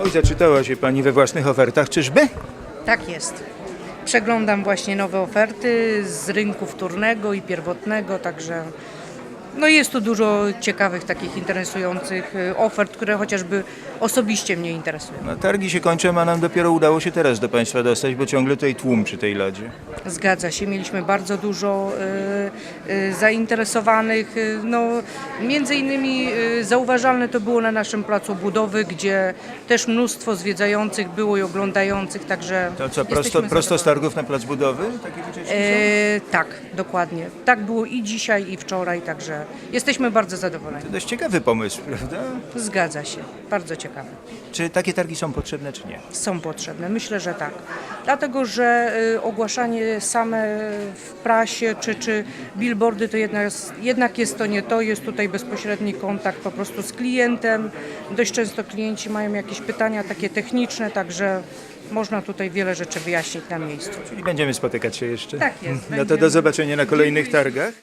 Oj, zaczytała się Pani we własnych ofertach, czyżby? Tak jest. Przeglądam właśnie nowe oferty z rynku wtórnego i pierwotnego, także no jest tu dużo ciekawych, takich interesujących y, ofert, które chociażby osobiście mnie interesują. No, targi się kończą, a nam dopiero udało się teraz do Państwa dostać, bo ciągle tutaj tłum przy tej lodzie. Zgadza się, mieliśmy bardzo dużo y, y, zainteresowanych. y, No, między innymi zauważalne to było na naszym placu budowy, gdzie też mnóstwo zwiedzających było i oglądających, także To co, prosto, jesteśmy prosto z targów na plac budowy? Takie? E, tak, dokładnie. Tak było i dzisiaj, i wczoraj, także jesteśmy bardzo zadowoleni. To dość ciekawy pomysł, prawda? Zgadza się, bardzo ciekawe. Czy takie targi są potrzebne, czy nie? Są potrzebne, myślę, że tak. Dlatego, że y, ogłaszanie same w prasie czy, czy billboardy to jednak, jednak jest to nie to, jest tutaj bezpośredni kontakt po prostu z klientem. Dość często klienci mają jakieś pytania takie techniczne, także można tutaj wiele rzeczy wyjaśnić na miejscu. Czyli będziemy spotykać się jeszcze. Tak jest, No to będziemy. do zobaczenia na kolejnych targach.